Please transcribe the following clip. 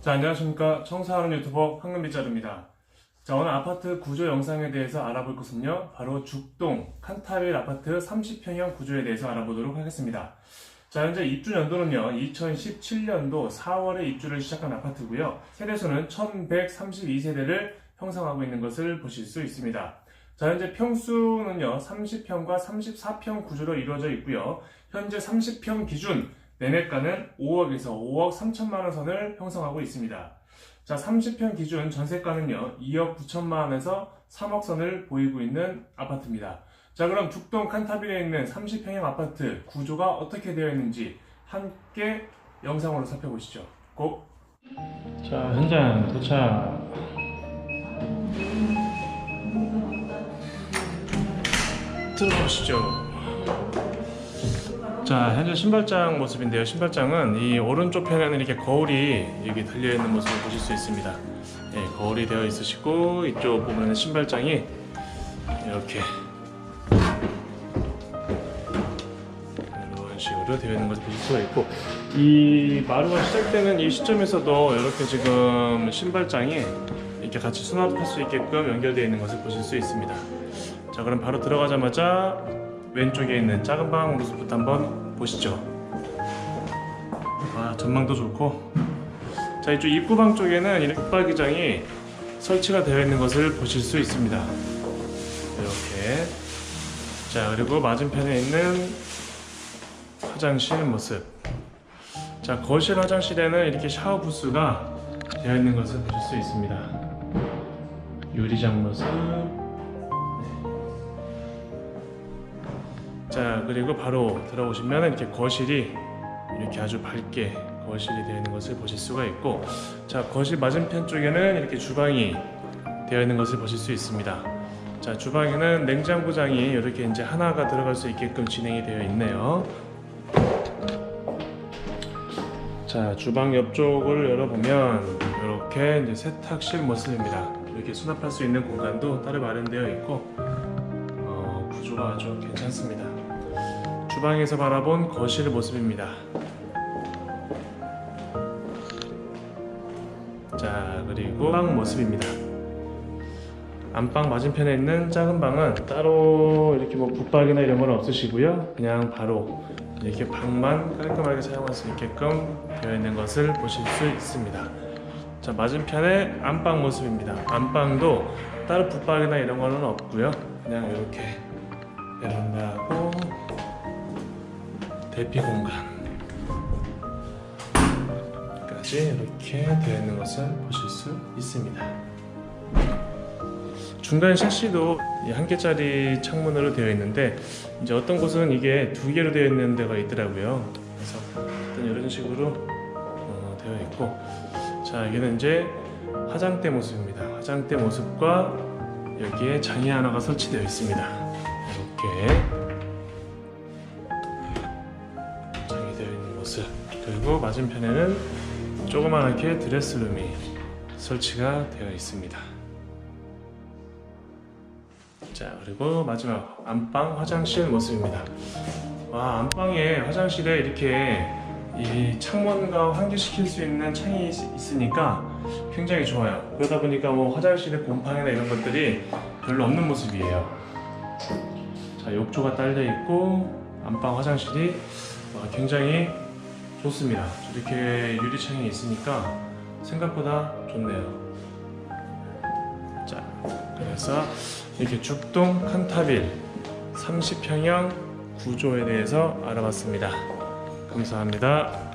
자, 안녕하십니까. 청사하는 유튜버 황금빗자루입니다. 자, 오늘 아파트 구조 영상에 대해서 알아볼 것은요, 바로 죽동 칸타빌 아파트 30평형 구조에 대해서 알아보도록 하겠습니다. 자, 현재 입주 연도는요, 2017년도 4월에 입주를 시작한 아파트고요, 세대수는 1132세대를 형성하고 있는 것을 보실 수 있습니다. 자, 현재 평수는요, 30평과 34평 구조로 이루어져 있고요, 현재 30평 기준 매매가는 5억에서 5억 3천만 원 선을 형성하고 있습니다. 자, 30평 기준 전세가는요, 2억 9천만 원에서 3억 선을 보이고 있는 아파트입니다. 자, 그럼 죽동 칸타빌에 있는 30평형 아파트 구조가 어떻게 되어 있는지 함께 영상으로 살펴보시죠. 고! 자, 현장 도착. 들어오시죠. 자, 현재 신발장 모습인데요. 신발장은 이 오른쪽 편에는 이렇게 거울이 여기 달려 있는 모습을 보실 수 있습니다. 네, 거울이 되어 있으시고 이쪽 보면은 신발장이 이렇게 이런 식으로 되어 있는 것을 보실 수가 있고 이 마루가 시작되는 이 시점에서도 이렇게 지금 신발장이 이렇게 같이 수납할 수 있게끔 연결되어 있는 것을 보실 수 있습니다. 자, 그럼 바로 들어가자마자 왼쪽에 있는 작은 방 모습부터 한번 보시죠. 아, 전망도 좋고. 자, 이쪽 입구방 쪽에는 이렇게 붙박이장이 설치가 되어 있는 것을 보실 수 있습니다. 이렇게. 자, 그리고 맞은편에 있는 화장실 모습. 자, 거실 화장실에는 이렇게 샤워 부스가 되어 있는 것을 보실 수 있습니다. 유리장 모습. 자 그리고 바로 들어오시면 이렇게 거실이 이렇게 아주 밝게 거실이 되어 있는 것을 보실 수가 있고 자 거실 맞은편 쪽에는 이렇게 주방이 되어 있는 것을 보실 수 있습니다. 자 주방에는 냉장고장이 이렇게 이제 하나가 들어갈 수 있게끔 진행이 되어 있네요. 자 주방 옆쪽을 열어보면 이렇게 이제 세탁실 모습입니다. 이렇게 수납할 수 있는 공간도 따로 마련되어 있고 어, 구조가 아주 괜찮습니다. 주방에서 바라본 거실 모습입니다. 자, 그리고 방 모습입니다. 안방 맞은편에 있는 작은 방은 따로 이렇게 뭐 붙박이나 이런 건 없으시고요. 그냥 바로 이렇게 방만 깔끔하게 사용할 수 있게끔 되어 있는 것을 보실 수 있습니다. 자, 맞은편에 안방 모습입니다. 안방도 따로 붙박이나 이런 거는 없고요. 그냥 이렇게 대피 공간까지 이렇게 되어 있는 것을 보실 수 있습니다. 중간 샤시도 이한 개짜리 창문으로 되어 있는데 이제 어떤 곳은 이게 두 개로 되어 있는 데가 있더라고요. 그래서 이런 식으로 어, 되어 있고 자 여기는 이제 화장대 모습입니다. 화장대 모습과 여기에 장이 하나가 설치되어 있습니다. 이렇게 모습 그리고 맞은편에는 조그맣게 드레스룸이 설치가 되어 있습니다. 자 그리고 마지막 안방 화장실 모습입니다. 와 안방에 화장실에 이렇게 이 창문과 환기시킬 수 있는 창이 있- 있으니까 굉장히 좋아요. 그러다 보니까 뭐 화장실에 곰팡이나 이런 것들이 별로 없는 모습이에요. 자 욕조가 딸려 있고 안방 화장실이 와, 굉장히 좋습니다. 이렇게 유리창이 있으니까 생각보다 좋네요. 자 그래서 이렇게 죽동 칸타빌 30평형 구조에 대해서 알아봤습니다. 감사합니다.